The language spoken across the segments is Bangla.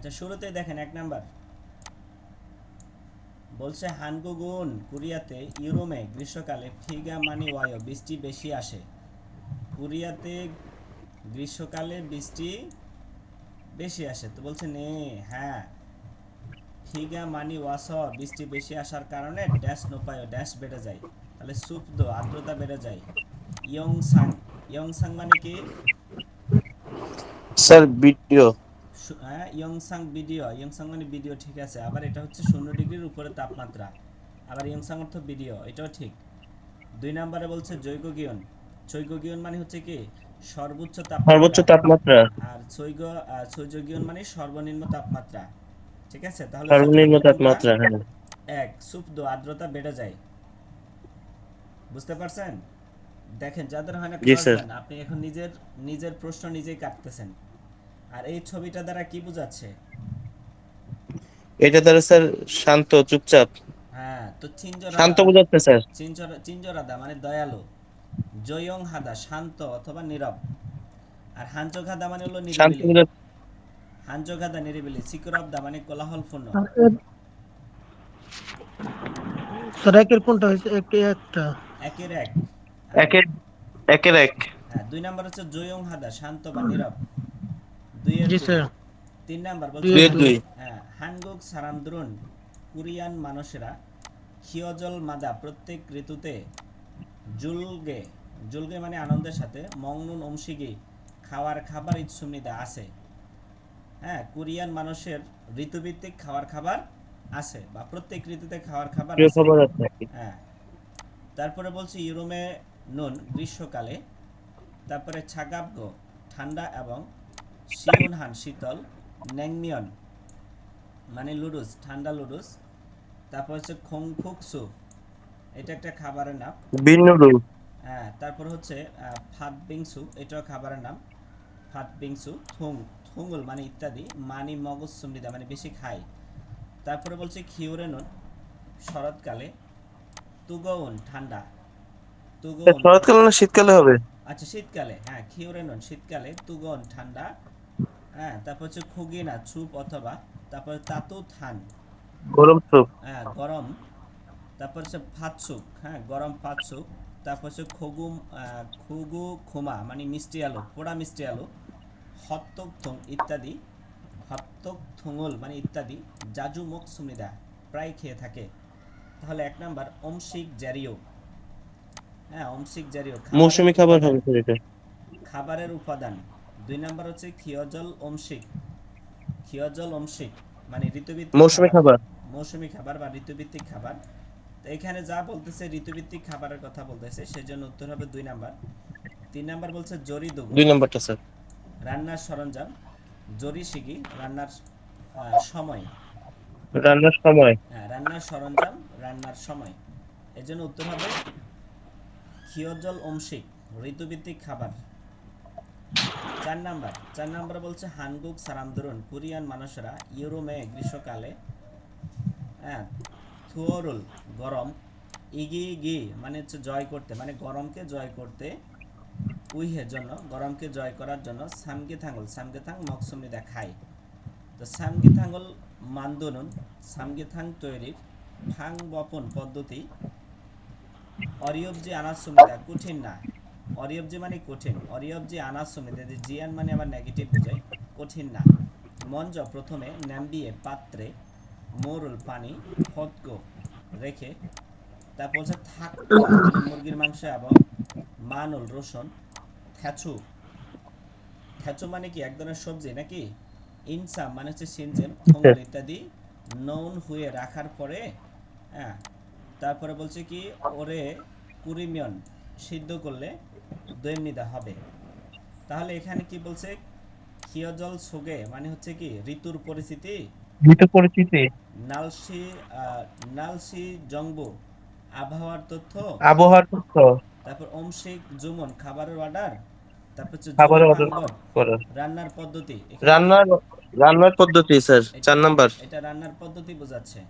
আচ্ছা শুরুতে দেখেন, এক নাম্বার। বলছে, হানগুগুন, কোরিয়াতে ইউরোমে গ্রীষ্মকালে ফিগা মানি ওয়ায়ো বৃষ্টি বেশি আসে। কোরিয়াতে গ্রীষ্মকালে বৃষ্টি বেশি আসে। তো বলছে, নে হ্যাঁ। ফিগা মানি ওয়াস, বৃষ্টি বেশি আসার কারণে ড্যাশ নোপায়, ড্যাশ বেড়ে যায়। তাহলে সুপ দো আর্দ্রতা বেড়ে যায়। ইয়ং সাং ইয়ং সাং মানে কি? স্যার ভিডিও ইয়ংসাং ভিডিও ইয়ংসাং মানে ভিডিও ঠিক আছে আবার এটা হচ্ছে শূন্য ডিগ্রির উপরে তাপমাত্রা আবার ইয়ংসাং অর্থ ভিডিও এটাও ঠিক। দুই নম্বরে বলছে জৈগগিয়ন জৈগগিয়ন মানে হচ্ছে কি? সর্বোচ্চ সর্বোচ্চ তাপমাত্রা। তাপমাত্রা আর চৈগ চৈজগিয়ন মানে সর্বনিম্ন তাপমাত্রা ঠিক আছে? তাহলে সর্বনিম্ন তাপমাত্রা হ্যাঁ। এক সুপ্ত আর্দ্রতা বেড়ে যায়। বুঝতে পারছেন? দেখেন যাদের হয় না আপনি এখন নিজের নিজের প্রশ্ন নিজেই কাটতেছেন। আর এই ছবিটা দ্বারা কি বোঝাচ্ছে? এটা দ্বারা স্যার শান্ত চুপচাপ। হ্যাঁ তো চিনজরা শান্ত বোঝাচ্ছে স্যার। চিনজরা চিনজরাদা মানে দয়ালু। জয়ং হাদা শান্ত অথবা নীরব। আর হাঞ্চঘাদা মানে হলো শান্ত নিরিবিলি হাঞ্চঘাদা নিরিবিলি সিকরবদা মানে কোলাহলপূর্ণ। স্যার একের কোনটা হয়েছে? এক একটা। একের এক। একের একের এক। হ্যাঁ দুই নাম্বার হচ্ছে জয়ং হাদা শান্ত বা নীরব দুইয়ের জি দুই। স্যার তিন নাম্বার হ্যাঁ হানগুক সারামদ্রুন কোরিয়ান মানুষেরা হিয়জল মাদা প্রত্যেক ঋতুতে জুলগে জুলগে মানে আনন্দের সাথে মংনুন অংশিগি খাওয়ার খাবার আছে হ্যাঁ কোরিয়ান মানুষের ঋতুভিত্তিক খাওয়ার খাবার আছে বা প্রত্যেক ঋতুতে খাওয়ার খাবার হ্যাঁ। তারপরে বলছি ইউরোমে নুন গ্রীষ্মকালে তারপরে ছাগাবগ ঠান্ডা এবং শিউনহান শীতল ন্যাংমিয়ন মানে লুডুস ঠান্ডা লুডুস। তারপর হচ্ছে খংখুকসু এটা একটা খাবারের নাম। বিনুরু হ্যাঁ তারপর হচ্ছে ফাত বিংসু এটাও খাবারের নাম। ফাত বিংসু থুং থুঙ্গুল মানে ইত্যাদি মানি মগজ সুমৃদা মানে বেশি খায়। তারপরে বলছে খিউরেনুন শরৎকালে। তুগৌন ঠান্ডা। তুগৌন শরৎকালে না শীতকালে হবে? আচ্ছা শীতকালে হ্যাঁ খিউরেনুন শীতকালে তুগন ঠান্ডা। হ্যাঁ তারপর হচ্ছে খুগিনা চুপ অথবা তারপর তাতু থান। গরম স্যুপ হ্যাঁ গরম। তারপর হচ্ছে ফাতসুক হ্যাঁ গরম ফাতসুক তারপর হচ্ছে খগুম খুগু খুমা মানে মিষ্টি আলু পোড়া মিষ্টি আলু হত্তক থুং ইত্যাদি হত্তক থুঙুল মানে ইত্যাদি জাজু মুখ সুমৃদা প্রায় খেয়ে থাকে। তাহলে এক নাম্বার অমসিক জারিও হ্যাঁ অমশিক জারিও মৌসুমী খাবার হবে খাবারের উপাদান। দুই নাম্বার হচ্ছে ক্ষীয়জল অংশিক ক্ষীয়জল অংশিক মানে ঋতুভিত্তিক মৌসুমী খাবার। মৌসুমী খাবার বা ঋতুভিত্তিক খাবার। তো এখানে যা বলতেছে ঋতুভিত্তিক খাবারের কথা বলতেছে সেজন্য উত্তর হবে দুই নাম্বার। তিন নাম্বার বলছে জরি দুই নম্বরটা স্যার। রান্নার সরঞ্জাম জরি শিগি রান্নার সময়। রান্নার সময়। হ্যাঁ রান্নার সরঞ্জাম রান্নার সময়। এজন্য উত্তর হবে ক্ষীয়জল অংশিক ঋতুভিত্তিক খাবার। চার নাম্বার। চার নাম্বার বলছে হানগুক সারামদরুন, কোরিয়ান মানুষেরা ইউরোমে গ্রীষ্মকালে হ্যাঁ থুয়রুল, গরম, ইগি গি মানে হচ্ছে জয় করতে মানে গরমকে জয় করতে উইহের জন্য, গরমকে জয় করার জন্য সামগে থাঙ্গল সামগে থাং মকসুমি দেখায়। তো সামগে থাঙ্গল মান্দনুন সামগে থাং তৈরির ফাং বপন পদ্ধতি, অরিয়বজি আনাজ সুমিদা কঠিন না। অরিয়বজি মানে কঠিন অরিয়বজি আনাজ সুমিদা যে জিয়ান মানে আবার নেগেটিভ বোঝায় কঠিন না। মঞ্জ প্রথমে ন্যাম্বিয়ে পাত্রে মোরুল পানি ফতক রেখে তারপর হচ্ছে থাক মুরগির মাংস এবং মানুল রসুন থ্যাচু। থ্যাচু মানে কি? এক ধরনের সবজি নাকি? ইনসাম মানে হচ্ছে সিনজেম থঙ্গুল ইত্যাদি নৌন হয়ে রাখার পরে হ্যাঁ তারপরে বলছে কি ওরে কুরিমিয়ন সিদ্ধ করলে দৈনিদা হবে। তাহলে এখানে কি বলছে? ক্ষীয়জল সোগে মানে হচ্ছে কি? ঋতুর পরিস্থিতি? ঋতু পরিচিতি নালসি নালসি জংবু আবহাওয়ার তথ্য? আবহাওয়ার তথ্য। তারপর অমশিক জুমন খাবারের অর্ডার তারপর হচ্ছে খাবারের অর্ডার রান্নার পদ্ধতি। রান্নার রান্নার পদ্ধতি স্যার এটা- চার নাম্বার। এটা রান্নার পদ্ধতি বোঝাচ্ছে।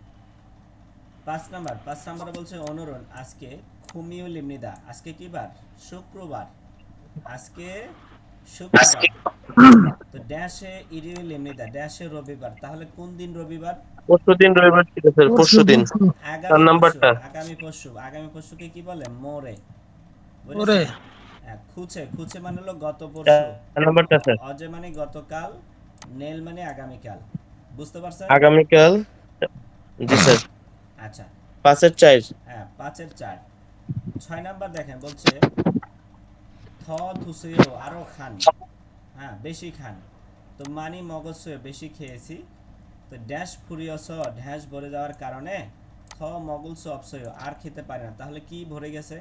পাঁচ নাম্বার পাঁচ নাম্বার বলছে অনুরণ আজকে খুমিউ লিমনিদা আজকে কি বার? শুক্রবার। আজকে শুক্রবার। তো ড্যাশে ইরিউল এমনিদা ড্যাশে রবিবার। তাহলে কোন দিন রবিবার? পরশু দিন রবিবার ছিল স্যার পরশু দিন। আগামী নাম্বারটা। আগামী পরশু। আগামী পরশুকে কি বলে? মোরে। ওরে হ্যাঁ, খুচে খুচে মানে হলো গত পরশু। নাম্বারটা স্যার। অজে মানে গতকাল নেল মানে আগামীকাল। বুঝতে পারছেন? আগামীকাল জি স্যার। আচ্ছা। পাঁচের চার। হ্যাঁ পাঁচের চার। ছয় নাম্বার দেখেন বলছে থ থুসেও আরও খান। হ্যাঁ বেশি খান। তো মানি মগজ বেশি খেয়েছি। তো ড্যাশ ফুরিয়স ড্যাশ ভরে যাওয়ার কারণে থ মগল অপসয় আর খেতে পারে না। তাহলে কি ভরে গেছে?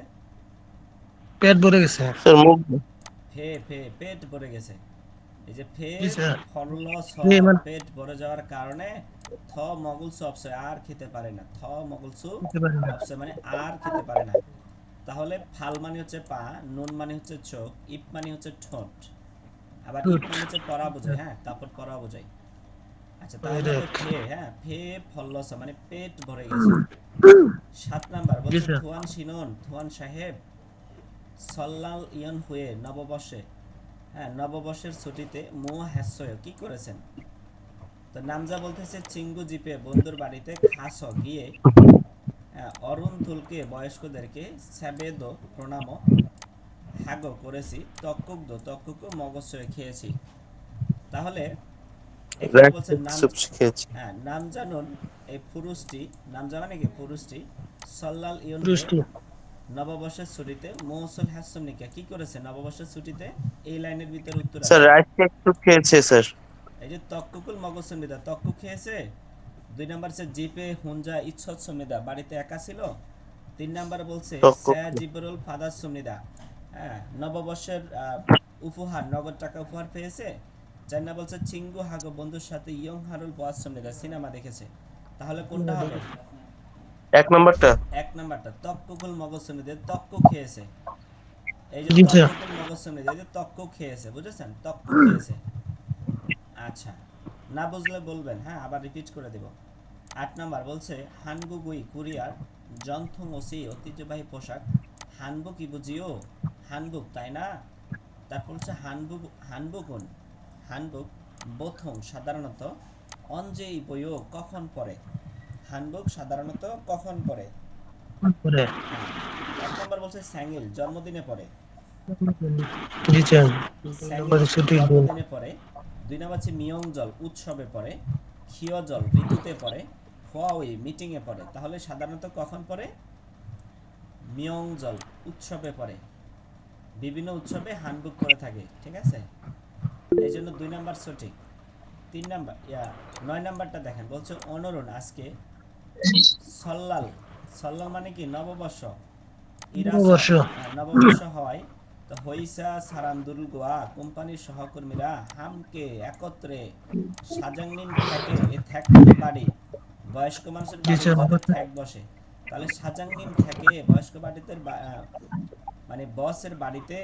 পেট ভরে গেছে। স্যার মুখ ফে ফে পেট ভরে গেছে। এই যে ফে জি, স্যার। ফলল স ফে মানে- পেট ভরে যাওয়ার কারণে থ মগল অপসয় আর খেতে পারে না। থ মগল খেতে অপসয় মানে আর খেতে পারে না। তাহলে ফাল মানে হচ্ছে পা নুন মানে হচ্ছে চোখ ইপ মানে হচ্ছে ঠোঁট। আবার ইপ। মানে হচ্ছে পরা বোঝায় হ্যাঁ কাপড় পরা বোঝায়। আচ্ছা তাহলে. ফে হ্যাঁ ফে ফলস মানে পেট ভরে গেছে। সাত নাম্বার বলছে থুয়ান সিনন থুয়ান সাহেব সল্লাল ইয়ন হয়ে নববর্ষে। হ্যাঁ নববর্ষের ছুটিতে মো হ্যাসয় কি করেছেন? তো নামজা বলতেছে চিঙ্গু জিপে বন্ধুর বাড়িতে খাস গিয়ে অরুণ তুলকে বয়স্কদেরকে স্যাবেদ প্রণাম হাগ করেছি তক্কুক দো তক্কুক মগজ খেয়েছি। তাহলে নাম হ্যাঁ নাম জানুন এই পুরুষটি নাম জানা নাকি পুরুষটি? সল্লাল নববর্ষের ছুটিতে মৌসুল হাসমনিকা কি করেছে নববর্ষের ছুটিতে? এই লাইনের ভিতরে উত্তর আছে। স্যার কেক সুপ খেয়েছে স্যার এই যে তক্কুকুল মগজ সমিদা তক্কু খেয়েছে? দুই নাম্বার সে জিপে হুঞ্জা ইচ্ছত সমিদা বাড়িতে একা ছিল? তিন নাম্বার বলছে। জিবরুল ফাদার সমিদা। হ্যাঁ নববর্ষের উপহার নগদ টাকা উপহার পেয়েছে? চার না বলছে চিঙ্গু হাগো বন্ধুর সাথে ইয়ং হারুল বয়াস সমিদা সিনেমা দেখেছে। তাহলে কোনটা হবে? এক নাম্বারটা। এক নাম্বারটা তক্কুকুল মগজ সমিদা তক্কু খেয়েছে। এই যে। তক্কুকুল মগজ সমিদা এই যে তক্কু খেয়েছে বুঝেছেন? তক্কু খেয়েছে। আচ্ছা না বুঝলে বলবেন হ্যাঁ আবার রিপিট করে দেব। আট নাম্বার বলছে হানগুগুই কুরিয়ার জন্থং ওসি ঐতিহ্যবাহী পোশাক। হানবুক কি বুঝিও হানবুক তাই না? তারপর হচ্ছে হানবুক হানবুকুন হানবুক বোথং সাধারণত অঞ্জেই বইও কখন পরে হানবুক সাধারণত কখন পরে হ্যাঁ। এক নম্বর বলছে স্যাঙ্গিল জন্মদিনে দিন জন্মদিনে পড়ে। দুই নম্বর হচ্ছে মিয়ং জল উৎসবে পড়ে ক্ষীয় জল ঋতুতে পড়ে হোয়াওয়ে মিটিং এ পড়ে। তাহলে সাধারণত কখন পড়ে? মিয়ং জল উৎসবে পড়ে। বিভিন্ন উৎসবে হ্যান্ডবুক করে থাকে ঠিক আছে? এই জন্য দুই নাম্বার সঠিক। তিন নাম্বার ইয়া নয় নাম্বারটা দেখেন বলছে অনরুণ আজকে সল্লাল সল্লাল মানে কি? নববর্ষ। নববর্ষ। হ্যাঁ, নববর্ষ হয় তো হইসা সারান্দুল গোয়া কোম্পানির সহকর্মীরা হামকে একত্রে সাজাংনিন থাকে এ থ্যাক বাড়ি বয়স্ক মানুষের। থ্যাক বসে। তাহলে সাজাংনিন থাকে বয়স্ক বাড়িতে মানে বসের বাড়িতে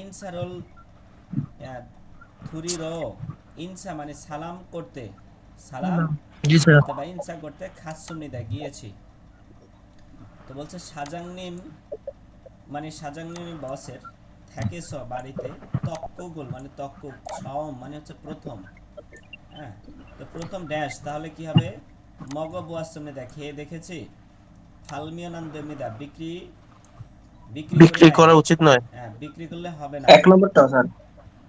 ইনসারুল থুরিরো ইনসা মানে সালাম করতে সালাম ইনসা করতে খাসুনিদা গিয়েছি। তো বলছে সাজাংনিম মানে সাজাংনিম বসের থাকে স বাড়িতে তক্কুগুল মানে তক্কু সম মানে হচ্ছে প্রথম। হ্যাঁ তো প্রথম ড্যাশ তাহলে কি হবে? মগ বুয়াসমিদা খেয়ে দেখেছি? ফালমিয়নান্দমিদা বিক্রি বিক্রি বিক্রি করে- উচিত নয়। হ্যাঁ বিক্রি করলে হবে না। এক নম্বরটা স্যার।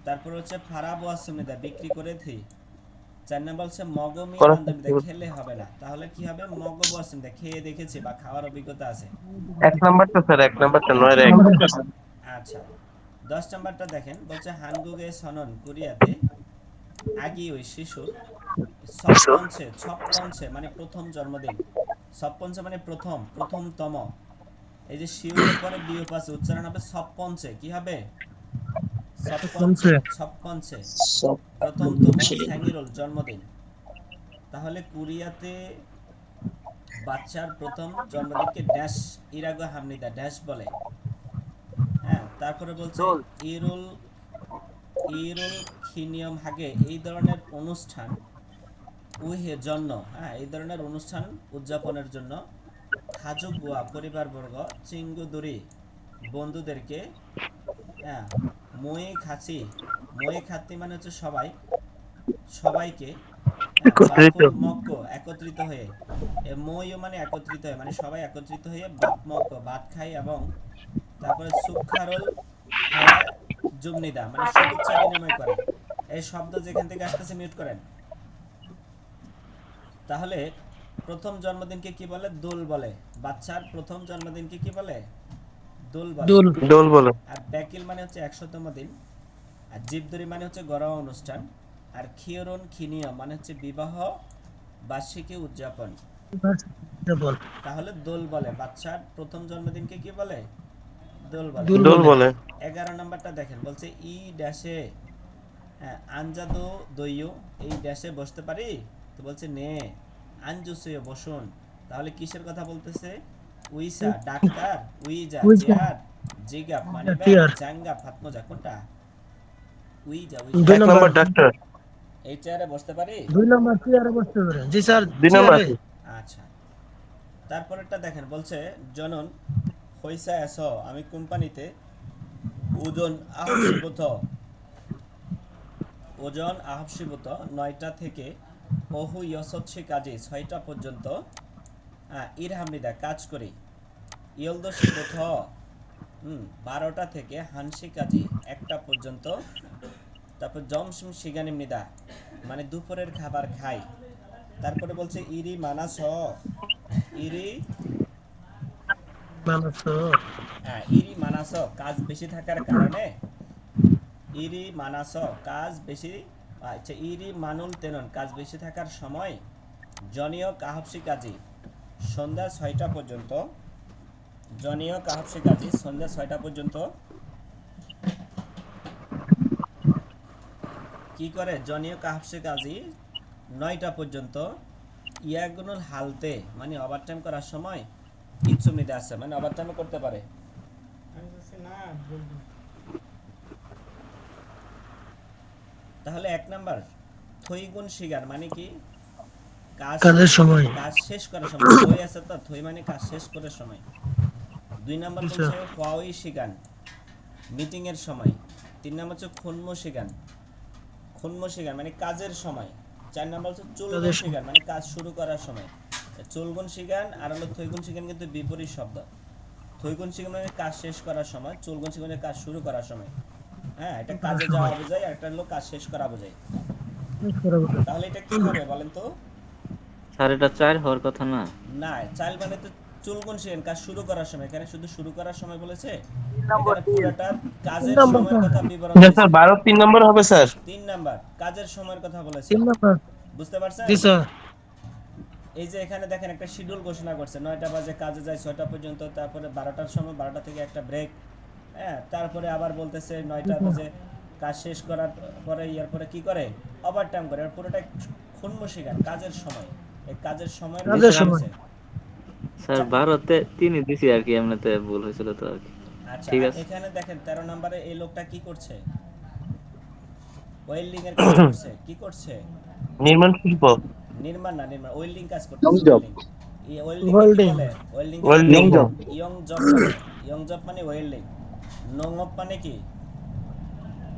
তারপর হচ্ছে ফারাব ওয়াসমিদা বিক্রি করে থি। চার নাম্বার হচ্ছে মগমি আনন্দমিদা খেলে হবে না। তাহলে কি হবে? মগ ওয়াসমিদা খেয়ে দেখেছি বা খাওয়ার অভিজ্ঞতা আছে। এক নাম্বারটা স্যার এক নাম্বারটা নয় এক। এক নম্বরটা স্যার আচ্ছা। দশ নাম্বারটা দেখেন বলছে হানগুগে সনন কোরিয়াতে আগি ওই শিশুর সপ্পঞ্চে ছপ্পঞ্চে মানে প্রথম জন্মদিন। সপ্পঞ্চে মানে প্রথম প্রথমতম। এই যে শিউরের পরে বিয়োগ আছে উচ্চারণ হবে সপ্পঞ্চে কি হবে? সপ্পঞ্চে সপ্পঞ্চে। স্যাঙ্গিরোল জন্মদিন। তাহলে কোরিয়াতে বাচ্চার প্রথম জন্মদিনকে ড্যাশ ইরাগো হামনিদা ড্যাশ বলে। হ্যাঁ তারপরে বলছে ইরুল। ইরুল খিনিয়ম হাগে এই ধরনের অনুষ্ঠান উহে জন্য হ্যাঁ এই ধরনের অনুষ্ঠান উদযাপনের জন্য খাজুক গোয়া পরিবারবর্গ চিঙ্গুদুরি বন্ধুদেরকে হ্যাঁ মই খাসি মই খাতি মানে হচ্ছে সবাই। সবাইকে হ্যাঁ, একত্রিত। মক্ক একত্রিত হয়ে। এ মইও মানে একত্রিত হয়ে মানে সবাই একত্রিত হয়ে বাপ মক্ক ভাত খায় এবং তারপরে সুখারল হ্যাঁ জুমনিদা মানে শুভেচ্ছা বিনিময় করে। এই শব্দ যেখান থেকে আসতেছে মিউট করেন। তাহলে প্রথম জন্মদিনকে কি বলে? দোল বলে। বাচ্চার প্রথম জন্মদিনকে কি বলে? দোল বলে। দুল। বলে। আর ব্যাকিল মানে হচ্ছে একশোতম দিন। আর জীবদরি মানে হচ্ছে গড়াওয়া অনুষ্ঠান। আর খিয়রন খিনিয়া মানে হচ্ছে বিবাহ বার্ষিকী উদযাপন। তাহলে দোল বলে। বাচ্চার প্রথম জন্মদিনকে কি বলে? দোল বলে। দোল বলে। এগারো নাম্বারটা দেখেন বলছে ই ড্যাশে হ্যাঁ, আঞ্জাদো দইও এই ড্যাশে বসতে পারি? তো বলছে নে আঞ্জুসুয়ে বসুন। তাহলে কিসের কথা বলতেছে? উইসা ডাক্তার উইজা। চেয়ার জিগা মানে। জাঙ্গা ফাতমোজা কোনটা উইজা দুই উইজা নম্বর। ডাক্তার। এই চেয়ারে বসতে পারি? দুই নম্বর চেয়ারে বসতে পারে। জি স্যার দুই নম্বর। আচ্ছা। তারপরেরটা দেখেন বলছে জনন হইসা এস আমি কোম্পানিতে ওজন আহসিবত ওজন আহসিবত নয়টা থেকে বহু ইয়সৎসি কাজে ছয়টা পর্যন্ত ইরহামনিদা কাজ করি। ইয়লদসি বোধ হুম বারোটা থেকে হানসি কাজী একটা পর্যন্ত। তারপর জমসম শিগানিমনিদা মানে দুপুরের খাবার খাই। তারপরে বলছে ইরি মানাস? ইরি? হ্যাঁ ইরি মানাস কাজ বেশি থাকার কারণে। ইরি মানাস কাজ বেশি আচ্ছা ইরি মানুল তেনন কাজ বেশি থাকার সময়। জনীয় কাহপসি কাজী। সন্ধ্যা ছয়টা পর্যন্ত। জনীয় কাহপসি কাজী সন্ধ্যা ছয়টা পর্যন্ত। কি করে? জনীয় কাহপসি কাজী নয়টা পর্যন্ত। ইয়াগুনুল হালতে মানে ওভারটাইম করার সময় ইচ্ছু নিতে আসছে মানে ওভারটাইমও করতে পারে। তাহলে এক নাম্বার থইগুণ শিগার মানে কি? কাজের সময়। কাজ শেষ করার সময় থই আছে তো থই মানে কাজ শেষ করার সময়। দুই নাম্বার আচ্ছা। বলছে হওয়াই শিগান মিটিং এর সময়। তিন নাম্বার হচ্ছে খুনমো শিগান খুনমো শিগান মানে কাজের সময়। চার নাম্বার হচ্ছে চুলগুন শিগান মানে কাজ শুরু করার সময়। চুলগুন শিগান আর হলো থৈগুন শিগান কিন্তু বিপরীত শব্দ। থৈগুন শিগান মানে কাজ শেষ করার সময় চুলগুন শিগান মানে কাজ শুরু করার সময়। হ্যাঁ এটা কাজে যাওয়া বোঝায় আর একটা হলো কাজ শেষ করা বোঝায়। তাহলে এটা কি হবে বলেন তো? স্যার এটা চার হওয়ার কথা না। না চাইল মানে তো চুলগুন শিখেন কাজ শুরু করার সময়। এখানে শুধু শুরু করার সময় বলেছে? কাজের সময়ের কথা বিবরণ স্যার বারো তিন নম্বর হবে স্যার। তিন নাম্বার কাজের সময়ের কথা বলেছে। তিন নম্বর। বুঝতে পারছেন? জি স্যার। এই যে এখানে দেখেন একটা শিডিউল ঘোষণা করছে। নয়টা বাজে কাজে যায় ছয়টা পর্যন্ত তারপরে বারোটার সময় বারোটা থেকে একটা ব্রেক হ্যাঁ তারপরে আবার বলতেছে নয়টা বাজে কাজ শেষ করার পরে ইয়ার পরে কি করে? ওভার টাইম করে। পুরোটা খুনমো শিখান কাজের সময়। কাজের সময় কাজের সময়। স্যার বারোতে তিনি দিছি আর কি এমনিতে ভুল হয়েছিল তো আর কি। আচ্ছা ঠিক আছে। এখানে দেখেন তেরো নম্বরে এই লোকটা কি করছে? ওয়েল্ডিং এর কাজ করছে। কি করছে? নির্মাণ শিল্প। নির্মাণ না নির্মাণ ওয়েল্ডিং কাজ করছে job. Welding. Welding Young job. Young job young job মানে ওয়েল্ডিং নোংপ মানে কি?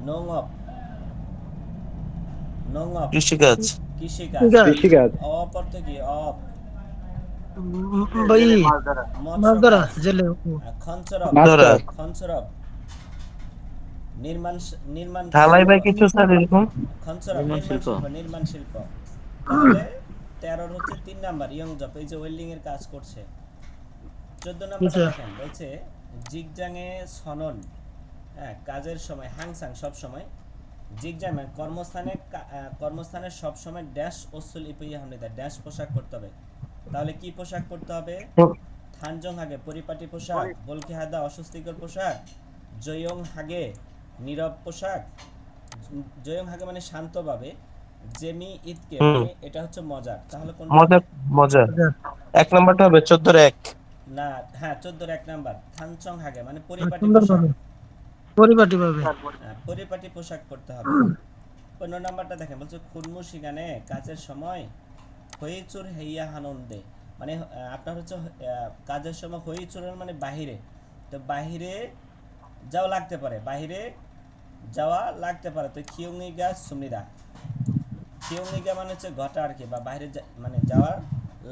নোংপ নোংপ কৃষিকাজ। কৃষি কাজ ঠিক কৃষিকাজ। অপ অর্থ কি অপ ভাই মাছ কাজ। জেলে খঞ্চরব খঞ্চরব নির্মাণ নির্মাণ ঢালাই বা কিছু স্যার এরকম? খঞ্চরব নির্মাণ নির্মাণ শিল্প। তেরোর হচ্ছে তিন নাম্বার ইয়ং জব এই যে ওয়েল্ডিং এর কাজ করছে। চোদ্দ নাম্বার আচ্ছা। দেখেন বলছে জিগজাঙে সনন। হ্যাঁ কাজের সময় হাংসাং সব সময়। জিগজাং মানে কর্মস্থানে কর্মস্থানে সব সময় ড্যাশ ওসুল ইপিয়া হামনিদা ড্যাশ পোশাক পরতে হবে। তাহলে কি পোশাক পরতে হবে? থানজং হাগে পরিপাটি পোশাক বলকি হাদা অস্বস্তিকর পোশাক জয়ং হাগে নীরব পোশাক জয়ং হাগে মানে শান্তভাবে জেমি ঈদকে হুম। মানে এটা হচ্ছে মজার। তাহলে কোন মজা মজা এক নম্বরটা হবে চোদ্দোর এক। না হ্যাঁ চোদ্দোর এক নাম্বার। থানচং হাগে মানে পরিপাটি পোশাক। পরিপাটি পাবে হ্যাঁ, পরিপাটি পোশাক পরতে হবে। পনেরো নাম্বারটা দেখেন বলছে খুনমু শিগানে কাজের সময় হইচুর হেইয়া হানন্দে। মানে আপনার হচ্ছে কাজের সময় হইচুরের মানে বাহিরে। তো বাহিরে যাও লাগতে পারে। বাহিরে যাওয়া লাগতে পারে। তো খিউঙ্গিগা সুমিরা খিউঙ্গিগা মানে হচ্ছে ঘটা আর কি বা বাইরে মানে যাওয়া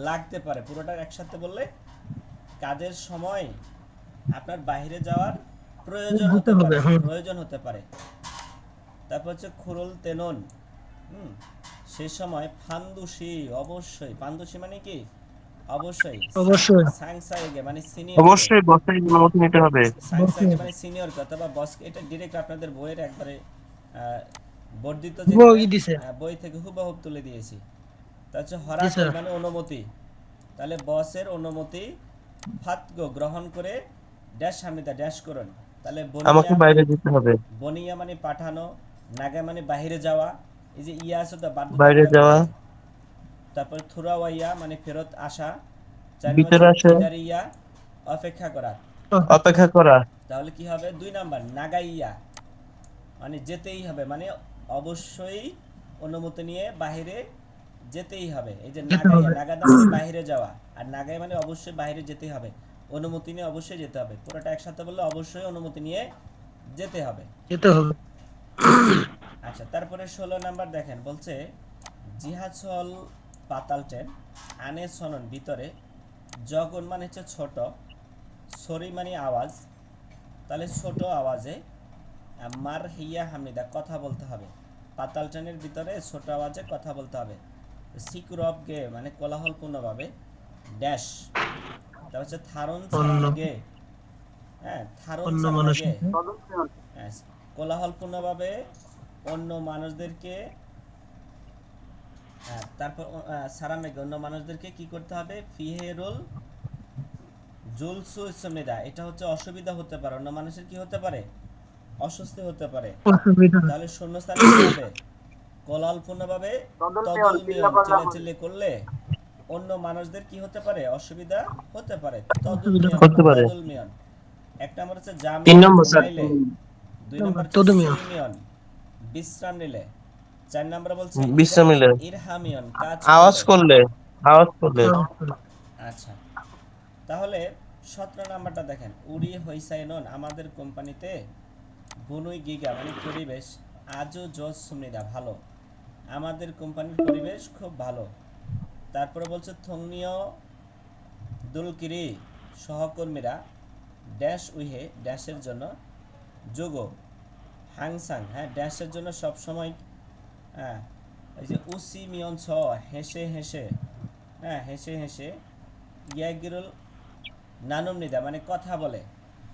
লাগতে পারে। পুরোটা একসাথে বললে কাজের সময় আপনার বাইরে যাওয়ার প্রয়োজন হতে পারে প্রয়োজন হতে পারে। তারপর হচ্ছে খুরুল তেনন হুম সে সময় ফান্দুসি অবশ্যই ফান্দুসি মানে কি? অবশ্যই অবশ্যই। সাংসাইগে মানে সিনিয়র অবশ্যই বসের অনুমতি নিতে হবে। সাংসাইগে মানে সিনিয়র অথবা বস এটা ডিরেক্ট আপনাদের বইয়ের একবারে আহ, বর্ধিত যে বই দিছে। বই থেকে হুবহুব তুলে দিয়েছি। তা হচ্ছে জি, হরাক স্যার। মানে অনুমতি। তাহলে বসের অনুমতি ফাতগো গ্রহণ করে ড্যাশ হামিদা ড্যাশ করুন। তাহলে আমাকে বাইরে যেতে হবে। বনিয়া মানে পাঠানো নাগা মানে বাহিরে যাওয়া এই যে ইয়া আছে তো বাইরে যাওয়া। করে। তারপর থুরাওয়াইয়া মানে ফেরত আসা ভিতরে আসা। ইদারিয়া অপেক্ষা করা। অপেক্ষা করা। তাহলে কি হবে? দুই নাম্বার নাগাইয়া মানে যেতেই হবে মানে অবশ্যই অনুমতি নিয়ে বাইরে যেতেই হবে। এই যে নাগাইয়া মানে বাইরে যাওয়া। আর নাগাই মানে অবশ্যই বাইরে যেতেই হবে। অনুমতি নিয়ে অবশ্যই যেতে হবে। পুরোটা একসাথে বললে অবশ্যই অনুমতি নিয়ে যেতে হবে। যেতে হবে। আচ্ছা তারপরে ষোলো নাম্বার দেখেন বলছে জিহাছল পাতাল ট্রেন আনে সনন ভিতরে জগন মানে হচ্ছে ছোট সরি মানে আওয়াজ তাহলে ছোট আওয়াজে মার হিয়া হামিদা কথা বলতে হবে। পাতাল ট্রেনের ভিতরে ছোট আওয়াজে কথা বলতে হবে। সিকুরব গে মানে কোলাহলপূর্ণভাবে ড্যাশ। তারপর হচ্ছে। গে হ্যাঁ গে হ্যাঁ, কোলাহলপূর্ণভাবে অন্য মানুষদেরকে হ্যাঁ, তারপর আহ, সারামেকে অন্য মানুষদেরকে কি করতে হবে? ফিহেরুল জুলসু ইসমিদা। এটা হচ্ছে অসুবিধা হতে পারে। অন্য মানুষের কি হতে পারে? অস্বস্তি হতে পারে। তাহলে শূন্যস্থানে কি হবে? কোলাহলপূর্ণভাবে তদলমিয়ন চিল্লাচিল্লি করলে অন্য মানুষদের কি হতে পারে? অসুবিধা হতে পারে। হতে পারে। এক নম্বর হচ্ছে জাম তিন নম্বর, স্যার। দুই নম্বর হচ্ছে বিশ্রাম নিলে। চার নম্বর বলছে বিশ্রাম নিলে। ইরহামিয়ন কাজ আওয়াজ করলে। আওয়াজ করলে। আচ্ছা। তাহলে সতেরো নাম্বারটা দেখেন। উড়ি হইসাইনন আমাদের কোম্পানিতে বনুই গিগা মানে পরিবেশ আজও জজ সুমনিদা ভালো। আমাদের কোম্পানির পরিবেশ খুব ভালো। তারপরে বলছে থংনীয় দুলকিরি সহকর্মীরা ড্যাশ উইহে ড্যাশের জন্য যোগো হাংসাং। হ্যাঁ ড্যাশের জন্য সবসময় হ্যাঁ এই যে উসি মিয়ন ছ হেসে হেসে হ্যাঁ হেসে হেসে ইয়াগিরুল নানুম নিদা মানে কথা বলে।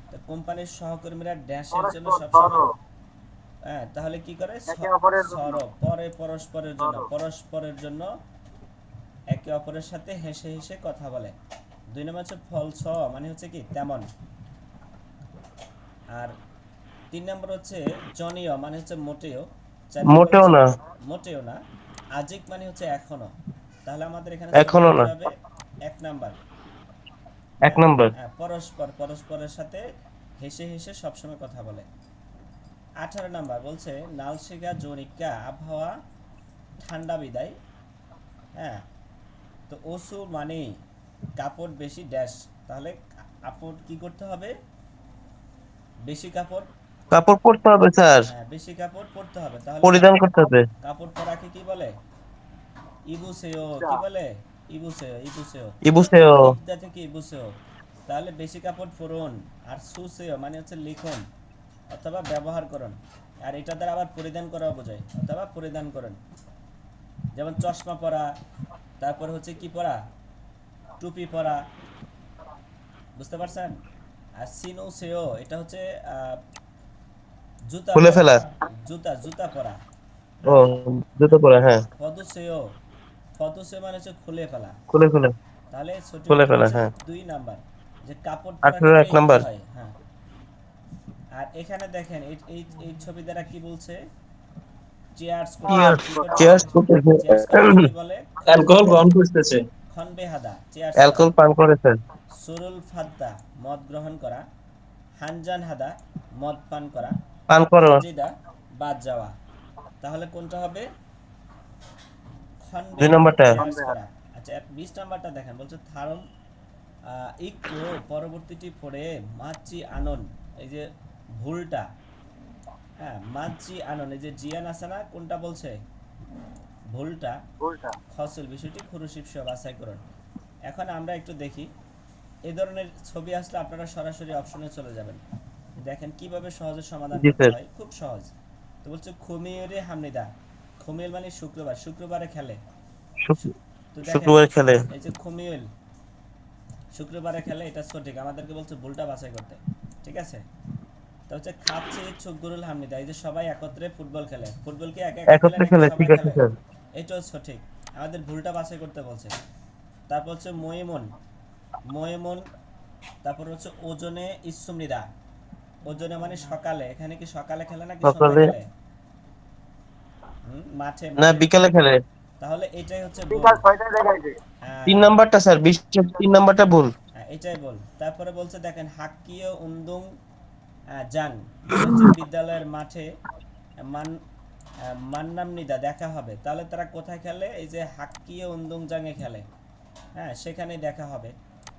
তো কোম্পানির সহকর্মীরা ড্যাশের জন্য সবসময় হ্যাঁ তাহলে কি করে? সর পরে পরস্পরের জন্য পরস্পরের জন্য একে অপরের সাথে হেসে হেসে কথা বলে। দুই নম্বর হচ্ছে ফল ছ মানে হচ্ছে কি তেমন। আর তিন নম্বর হচ্ছে জনীয় মানে হচ্ছে মোটেও। মোটেও না। মোটেও না। আজিক মানে হচ্ছে এখনও। তাহলে আমাদের এখানে এখনও না। এক নাম্বার। এক নম্বর। হ্যাঁ, পরস্পর পরস্পরের সাথে হেসে হেসে সবসময় কথা বলে। আঠারো নাম্বার বলছে নালশিগা জনিকা আবহাওয়া ঠান্ডা বিদায়। হ্যাঁ তো ওসু মানে কাপড় বেশি ড্যাশ। তাহলে কাপড় কি করতে হবে? বেশি কাপড়? কাপড় পরতে হবে স্যার। হ্যাঁ বেশি কাপড় পরতে হবে। তাহলে পরিধান করতে হবে। কাপড় পরাকে কি বলে? ইবুসেও কি বলে? ইবুসেও ইবুসেও। ইবুসেও। ইবদা থেকে ইবুসেও? তাহলে বেশি কাপড় পরুন আর সুসেও মানে হচ্ছে লিখুন অথবা ব্যবহার করুন। আর এটা দ্বারা আবার পরিধান করা বোঝায়। অথবা পরিধান করুন। যেমন চশমা পরা তারপর হচ্ছে কি পরা টুপি পরা বুঝতে পারছেন? আর সিনু সেও এটা হচ্ছে জুতা খুলে ফেলা। জুতা জুতা পরা ও জুতো পরে হ্যাঁ। ফদুসেও ফদুসে মানে হচ্ছে খুলে ফেলা। খুলে খুলে তাহলে খুলে ফেলা, হ্যাঁ। দুই নাম্বার যে কাপড় আঠারো পরাকে এক নাম্বার। হ্যাঁ আর এখানে দেখেন এই এই ছবি দ্বারা কি বলছে? চেয়ার্স চেয়ার্স বলে? অ্যালকোহল গ্রহণ করতেছে। খনবে চেয়ার্স অ্যালকোহল পান করেছে সুরুল ফাদ্দা মদ গ্রহণ করা। হানজান হাদা মদ পান করা। পান করো। জিদা বাদ যাওয়া। তাহলে কোনটা হবে? দুই নাম্বারটা। আচ্ছা বিশ নাম্বারটা দেখেন। বলছে থারন একটু পরবর্তীটি পড়ে মাছি আনন এই যে ভুলটা হ্যাঁ আনন এই যে জিয়ান আছে না কোনটা বলছে? ভুলটা? ফসল বিষয়টি খুরুশিব সহ বাছাই করুন। এখন আমরা একটু দেখি এই ধরনের ছবি আসলে আপনারা সরাসরি অপশনে চলে যাবেন। দেখেন কীভাবে সহজে সমাধান করতে হয় খুব সহজ। তো বলছে খুমিয়রে হামনিদা। খুমিয়ল মানে শুক্রবার শুক্রবারে খেলে। শুক্রবার খেলে। এই যে খুমিয়ল শুক্রবারে খেলে এটা সঠিক। আমাদেরকে বলছে ভুলটা বাছাই করতে। ঠিক আছে? তো হচ্ছে খাচ্ছে ইচ্ছুক গুরুল হামনিদা এই যে সবাই একত্রে ফুটবল খেলে। ফুটবল কি একা একা একত্রে খেলে ঠিক আছে? স্যার এটাও সঠিক। আমাদের ভুলটা বাছাই করতে বলছে। তারপর হচ্ছে ময়মন ময়মন তারপর হচ্ছে ওজনে ইসুমনিদা ওজনে মানে সকালে। এখানে কি সকালে খেলে নাকি সকালে। খেলে? হুম, মাঠে না। বিকালে খেলে। তাহলে এটাই হচ্ছে ভুল। হ্যাঁ, তিন নাম্বারটা স্যার বিশ তিন নাম্বারটা ভুল। হ্যাঁ, এটাই বল তারপরে বলছে দেখেন হাক্কিয় উন্দুং হচ্ছে বিদ্যালয়ের মাঠে মান মান্নামনিদা দেখা হবে। তাহলে তারা কোথায় খেলে? এই যে হাক্কিয়ে উন্দুং জাঙে খেলে। হ্যাঁ সেখানেই দেখা হবে।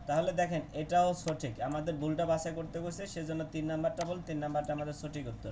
তাহলে দেখেন, এটাও সঠিক। আমাদের ভুলটা বাছাই করতে করছে, সেজন্য তিন নাম্বারটা বল, তিন নাম্বারটা আমাদের সঠিক উত্তর।